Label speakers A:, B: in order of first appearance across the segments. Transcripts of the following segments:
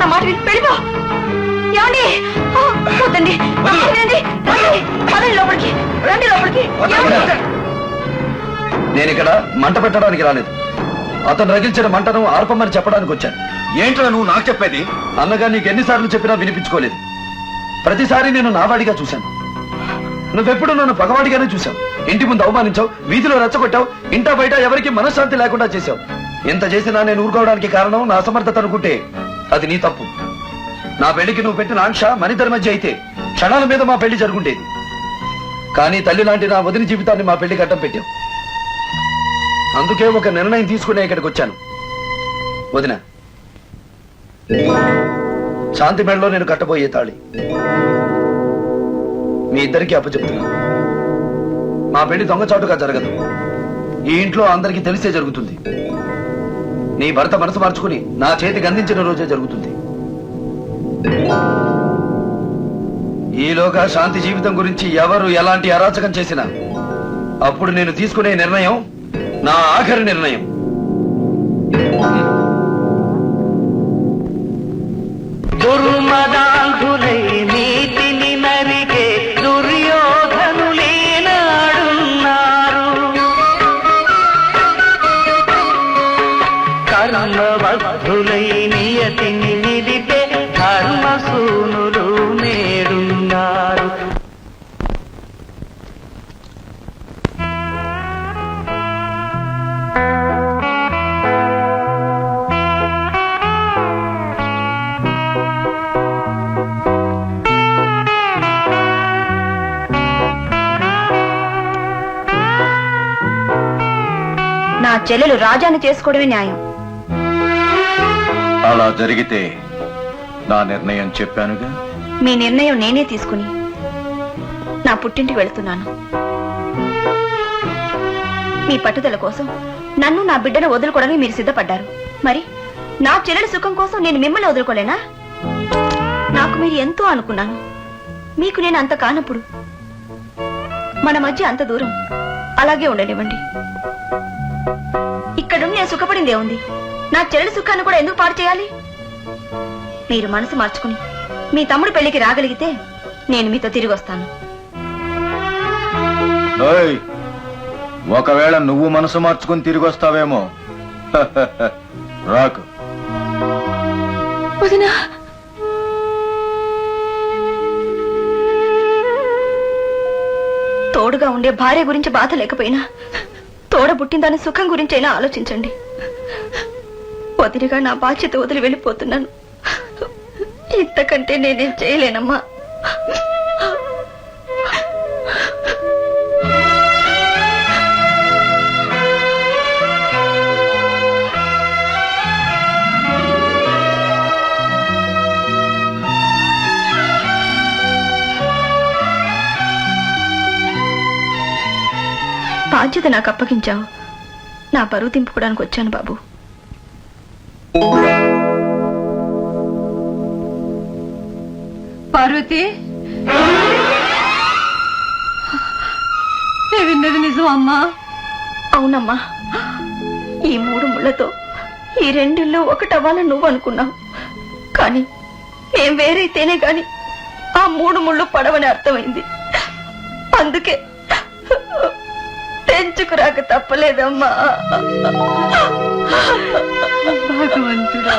A: నా
B: మాట
A: విని ఏమండి? పోతండి రండి లోపలికి. రండి లోపలికి.
C: నేను ఇక్కడ మంట పెట్టడానికి రాలేదు. అతను రగిల్చిన మంటను ఆర్పమని చెప్పడానికి వచ్చాను.
B: ఏంటో నువ్వు నాకు చెప్పేది?
C: అన్నగా నీకు ఎన్నిసార్లు చెప్పినా వినిపించుకోలేదు. ప్రతిసారి నేను నావాడిగా చూశాను. నువ్వెప్పుడు నన్ను పగవాడిగానే చూశావు? ఇంటి ముందు అవమానించావు వీధిలో రెచ్చగొట్టావు ఇంటా బయట ఎవరికి మనశ్శాంతి లేకుండా చేశావు. ఎంత చేసినా నేను ఊరుకోవడానికి కారణం నా అసమర్థత అనుకుంటే అది నీ తప్పు. నా పెళ్ళికి నువ్వు పెట్టిన ఆంక్ష మనిద్దరి మధ్య అయితే క్షణాల మీద మా పెళ్ళి జరుగుండేది. కానీ తల్లి లాంటి నా వదిన జీవితాన్ని మా పెళ్ళి కట్టం పెట్టావు. అందుకే ఒక నిర్ణయం తీసుకునే ఇక్కడికి వచ్చాను. వదిన శాంతి మేడలో నేను కట్టబోయే తాళి. మీ ఇద్దరికి అప్పచెప్తున్నా. మా పెళ్ళి దొంగచాటుగా జరగదు. ఈ ఇంట్లో అందరికీ తెలిసే జరుగుతుంది. నీ భర్త మనసు మార్చుకుని నా చేతికి అందించిన రోజే జరుగుతుంది. ఈలోగా శాంతి జీవితం గురించి ఎవరు ఎలాంటి అరాచకం చేసినా అప్పుడు నేను తీసుకునే నిర్ణయం నా ఆఖరి నిర్ణయం.
D: దుర్మదాంధులై నీతిని కర్మబద్ధులై నియతిని నిలిపే ధర్మసూనులు నేడున్నారు.
A: నా చెల్లెలు రాజాను చేసుకోవడమే న్యాయం.
B: అలా జరిగితే నా నిర్ణయం చెప్పానుగా?
A: మీ నిర్ణయం నేనే తీసుకుని నా పుట్టింటికి వెళుతున్నాను. మీ పట్టుదల కోసం నన్ను నా బిడ్డను వదులుకోవడానికి మీరు సిద్ధపడ్డారు. మరి నా చెల్లెల సుఖం కోసం నేను మిమ్మల్ని వదులుకోలేనా? నాకు మీరు ఎంతో అనుకున్నాను. మీకు నేను అంత కానప్పుడు మన మధ్య అంత దూరం అలాగే ఉండనివ్వండి. ఇక్కడుండి నేను సుఖపడిందే ఉంది. నా చెల్లెల సుఖాన్ని కూడా ఎందుకు పాడు చేయాలి? మీరు మనసు మార్చుకుని మీ తమ్ముడు పెళ్ళికి రాగలిగితే నేను మీతో తిరిగి వస్తాను.
B: ఓయ్, ఒకవేళ నువ్వు మనసు మార్చుకుని తిరిగి వస్తావేమో. రాకు.
A: వదినా. తోడుగా ఉండే భార్య గురించి బాధ లేకపోయినా తోడ పుట్టిందని సుఖం గురించైనా ఆలోచించండి. వదిలిగా నా బాధ్యత వదిలి వెళ్ళిపోతున్నాను. ఇంతకంటే నేనేం చేయలేనమ్మా. బాధ్యత నాకు అప్పగించావు. నా బరువు దింపుకోవడానికి వచ్చాను బాబు.
E: పార్వతి? విన్నది నిజం అమ్మా.
A: అవునమ్మా. ఈ మూడు ముళ్ళతో ఈ రెండిళ్ళు ఒకటవ్వాలని నువ్వు అనుకున్నావు. కానీ మేం వేరైతేనే గాని ఆ మూడు ముళ్ళు పడవని అర్థమైంది. అందుకే తెంచుకురాక తప్పలేదమ్మా.
E: భగవంతుడా.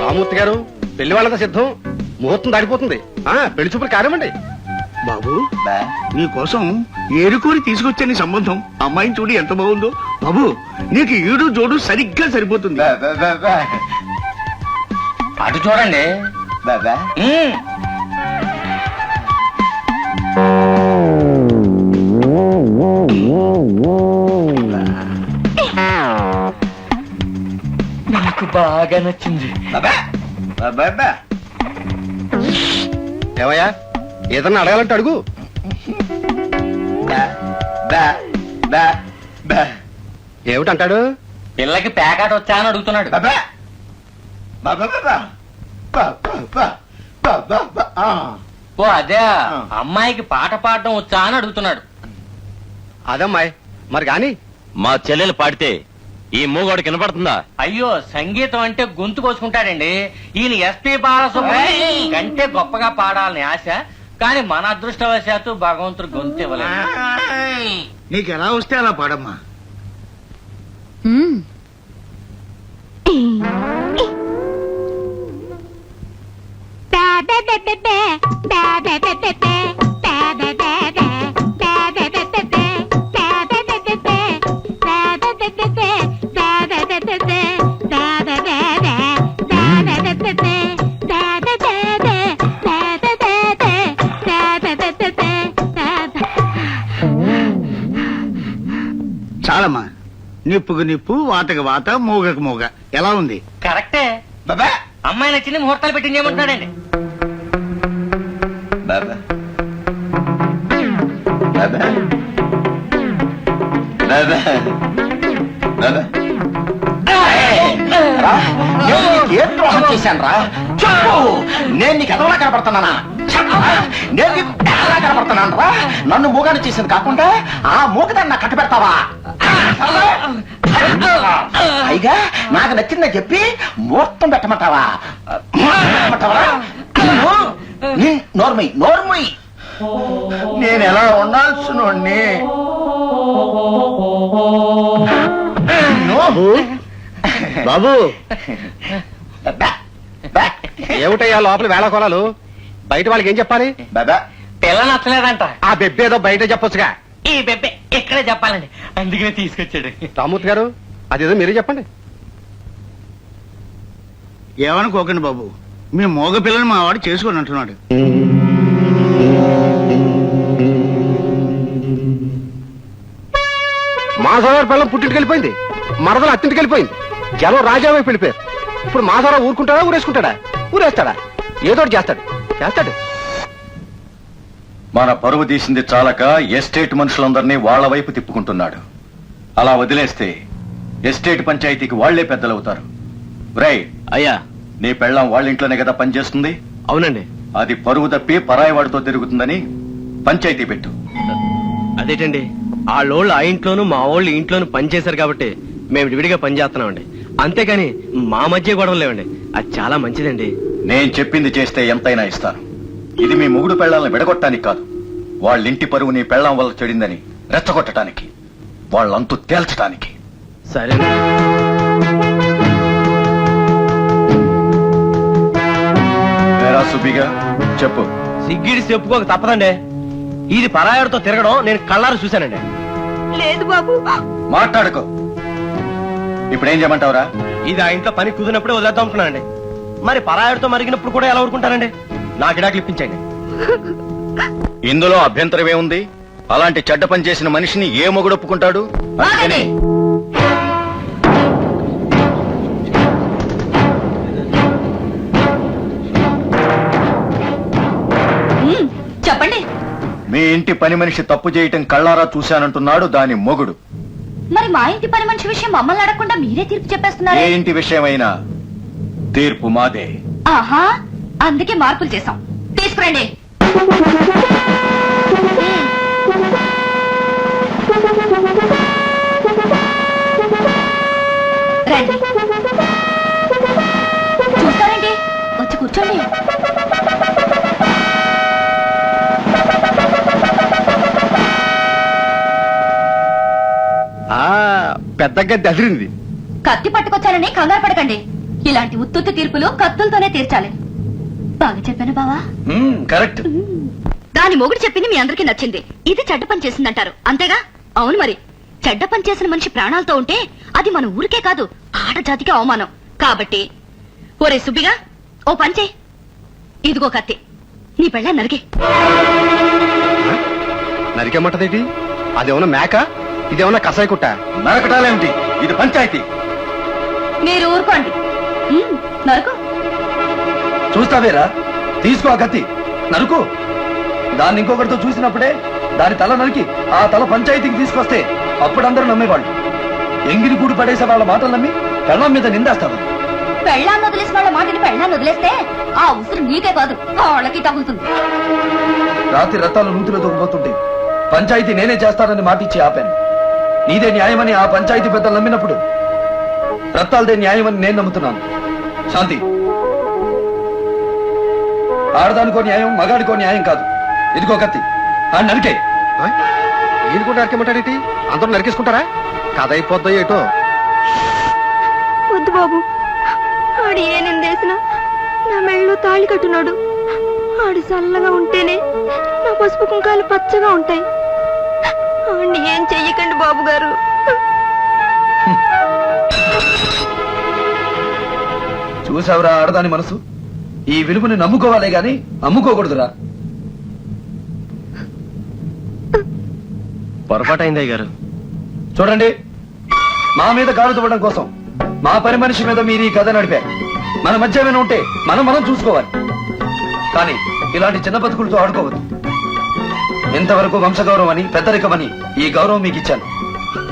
F: రామూర్తి గారు పెళ్ళి వాళ్ళంతా సిద్ధం? ముహూర్తం దాటిపోతుంది. ఆ పెళ్ళి చూపులు కానివ్వండి.
G: బాబు నీ కోసం ఏరుకోరి తీసుకొచ్చే నీ సంబంధం అమ్మాయిని చూడు ఎంత బాగుందో. బాబు నీకు ఈడు జోడు సరిగ్గా సరిపోతుంది.
F: అటు చూడండి. ఉమ్. నాకు బాగా నచ్చింది. ఏమయ్యా? ఏదన్నా అడగాలంటే అడుగు. ఏమిటంటాడు?
D: పిల్లకి ప్యాకాట వచ్చా అని అడుగుతున్నాడు. ఓ అదే. అమ్మాయికి పాట పాడడం వచ్చా అని అడుగుతున్నాడు.
F: అదమ్మాయి. మరి గాని?
H: మా చెల్లెలు పాడితే
F: ఈ మూగోడికి వినపడుతుందా?
D: అయ్యో సంగీతం అంటే గొంతు కోసుకుంటాడండి. ఈయన ఎస్పి బాలసుబ్రహ్మణ్యం కంటే గొప్పగా పాడాలని ఆశ. కానీ మన అదృష్టవశాత్తు భగవంతుడు గొంతు ఇవ్వలేదు.
G: నీకు ఎలా వస్తే అలా పాడమ్మా? చాలమ్మా. నిప్పుకు నిప్పు వాతకు వాత మూగకు మూగ. ఎలా ఉంది?
D: కరెక్టే.
B: బాబా!
D: అమ్మాయి నచ్చింది ముహూర్తాలు పెట్టి చేయమంటున్నాడండి
B: బాబా బాబా
H: నేను నీకు ఏ ద్రోహం చేశాను రా చెప్పు! నేను నీకు ఎదవలా కనపడుతున్నానా? నేను నీకు ఎదవలా కనపడుతున్నాను రా నన్ను మూగాని చేసింది కాకుండా ఆ మూగదాన్ని నాకు కట్టు పెడతావా? పైగా నాకు నచ్చిందని చెప్పి ముహూర్తం పెట్టమంటావా? పెట్టమంటావా? నోర్మై నోర్మై.
B: నేను ఎలా ఉండాల్సిన
G: బాబు.
F: ఏమిటయ్యా లోపల వేళ కొలాలు బయట వాళ్ళకి ఏం చెప్పాలి?
B: బాబా
D: పిల్ల నచ్చలేదంట
F: ఆ బెబ్బేదో బయట చెప్పొచ్చుగా.
D: ఈ బెబ్బే ఇక్కడే చెప్పాలండి. అందుకనే తీసుకొచ్చాడు.
F: రామూర్తి గారు అదేదో మీరే చెప్పండి.
G: ఏమనుకోకండి బాబు. మీ మోగ పిల్లని మా వాడు చేసుకొని అంటున్నాడు
F: మాధవరావు పిల్లలు పుట్టింటికి వెళ్ళిపోయింది. మరదలు అత్తింటికి వెళ్ళిపోయింది. జనం రాజా వైపు వెళ్ళిపోయారు. ఇప్పుడు మాధవరావు ఊరుకుంటాడా ఊరేసుకుంటాడా? ఊరేస్తాడా? ఏదో చేస్తాడు. చేస్తాడు.
B: మన పరువు తీసింది చాలక ఎస్టేట్ మనుషులందరినీ వాళ్ళ వైపు తిప్పుకుంటున్నాడు. అలా వదిలేస్తే ఎస్టేట్ పంచాయతీకి వాళ్ళే పెద్దలవుతారు. రై
F: అయ్యా.
B: నీ పెళ్ళం వాళ్ళ ఇంట్లోనే కదా పనిచేస్తుంది?
F: అవునండి.
B: అది పరువు తప్పి పరాయి వాడితో తిరుగుతుందని పంచాయతీ పెట్టు.
I: అదేటండి? వాళ్ళోళ్ళు ఆ ఇంట్లోనూ మా వాళ్ళు ఇంట్లోనూ పనిచేశారు కాబట్టి మేము విడిగా పని చేస్తున్నామండి అంతేకాని మా మధ్య గొడవలు లేవండి. అది చాలా మంచిదండి.
B: నేను చెప్పింది చేస్తే ఎంతైనా ఇస్తాను. ఇది మీ మొగుడు పెళ్ళాలను విడగొట్టడానికి కాదు. వాళ్ళింటి పరువు నీ పెళ్ళం వల్ల చెడిందని రెచ్చగొట్టడానికి వాళ్ళంతు తేల్చడానికి
I: సరే
B: సుబ్బిగా చెప్పు.
I: సిగ్గిడి చెప్పుకోక తప్పదండి. ఇది పరాయాడితో తిరగడం నేను కళ్ళారు చూశానండి.
J: లేదు బాబు.
B: మాట్లాడుకో. ఇప్పుడేం చేయమంటావురా?
I: ఇది ఆ ఇంట్లో పని కుదిరినప్పుడే వదిలేద్దాం అనుకున్నానండి. మరి పరాయాడితో మరిగినప్పుడు కూడా ఎలా ఊరుకుంటానండి? నా గిడాకులు ఇప్పించండి.
B: ఇందులో అభ్యంతరం ఏముంది అలాంటి చెడ్డ పని చేసిన మనిషిని ఏ మొగుడు ఒప్పుకుంటాడు? మీ ఇంటి పని మనిషి తప్పు చేయటం కళ్ళారా చూశానంటున్నాడు దాని మొగుడు.
J: మరి మా ఇంటి పని మనిషి విషయం మమ్మల్ని అడగకుండా మీరే తీర్పు
B: ఏ
J: చెప్పేస్తున్నారే
B: ఇంటి విషయమైనా తీర్పు మాదే.
J: ఆహా అందుకే మార్పులు చేశాం. తీసుకురండి.
F: ఆ పెద్ద గడ్డి అదిరింది.
J: కత్తి పట్టుకొచ్చానని కంగారు పడకండి. ఇలాంటి ఉత్తుత్తి తీర్పులు కత్తులతోనే తీర్చాలి. బాగా చెప్పాను బావా.
C: కరెక్ట్.
J: దాని మొగుడు చెప్పింది మీ అందరికీ నచ్చింది. ఇది చెడ్డ పని చేసిందంటారు. అంతేగా? అవును మరి. చెడ్డ పని చేసిన మనిషి ప్రాణాలతో ఉంటే అది మన ఊరికే కాదు ఆడజాతికి అవమానం. కాబట్టి ఒరే సుబ్బిగా ఓ పని చేయి. ఇదిగో కత్తి. నీ పెళ్ళ నరిగి
F: నరికేమంటదేటి? అదేమన్నా మేక? ఇదేమన్నా కసాయి కుట్ట?
B: నరకటాలేమిటి? ఇది పంచాయతీ.
J: మీరు ఊరుకోండి. ఉమ్, నరకు.
C: చూస్తావేరా? తీసుకో ఆ కత్తి నరుకు. దాన్ని ఇంకొకరితో చూసినప్పుడే దాని తల నరికి ఆ తల పంచాయతీకి తీసుకొస్తే అప్పుడు అందరూ నమ్మేవాళ్ళు. ఎంగిరి గూడు పడేసే వాళ్ళ మాటలు నమ్మి పెళ్ళం మీద నిందేస్తారు.
J: పెళ్ళాన్ని వదిలేసిన వాళ్ళ మాటని పెళ్ళాన్ని వదిలేస్తే ఆ ఉసురు నీకే కాదు వాళ్ళకి తగులుతుంది.
C: రాత్రి రథాలు నూతిలో దొరికిపోతుంటే పంచాయతీ నేనే చేస్తానని మాట ఇచ్చి ఆపాను. నీదే న్యాయమని ఆ పంచాయతీ పెద్దలు నమ్మినప్పుడు రత్తాలదే న్యాయం అని నేను నమ్ముతున్నాను. శాంతి. ఆడదానికో న్యాయం మగాడికో న్యాయం కాదు. ఇదిగో కత్తి. ఆ నరికే.
F: ఆ? ఈయన కూడా నరికేమంటాడేంటి అందరూ నరికేసుకుంటారా? కథ అయిపోద్దో ఏటో.
A: వద్దు బాబు. ఆడు ఏ నిందేసినా నా మెళ్ళలో తాళి కట్టున్నాడు. ఆడు చల్లగా ఉంటేనే నా పసుపు కుంకాలు పచ్చగా ఉంటాయి. ఏం చెయ్యకండి బాబు గారు.
C: చూసావురా ఆడదాని మనసు? ఈ విలువని నమ్ముకోవాలే గాని అమ్ముకోకూడదురా
I: పొరపాటు అయిందయ్య గారు
C: చూడండి మా మీద గాలు తువ్వడం కోసం మా పని మనిషి మీద మీరు ఈ కథ నడిపారు. మన మధ్య ఏమైనా ఉంటే మనం మనం చూసుకోవాలి. కానీ ఇలాంటి చిన్న బతుకులతో ఆడుకోవద్దు. ఇంతవరకు వంశగౌరవం అని పెద్దరికమని ఈ గౌరవం మీకు ఇచ్చాను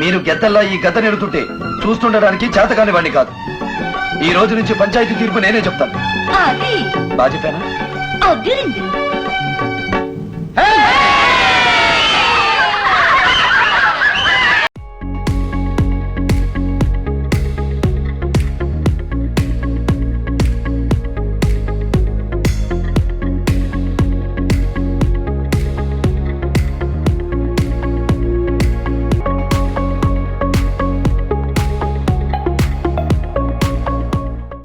C: మీరు గెద్దల్లా ఈ గద్ద నెడుతుంటే చూస్తుండడానికి చేతకాని వాడిని కాదు. ఈ రోజు నుంచి పంచాయతీ తీర్పు నేనే చెప్తాను. బాగా చెప్పానా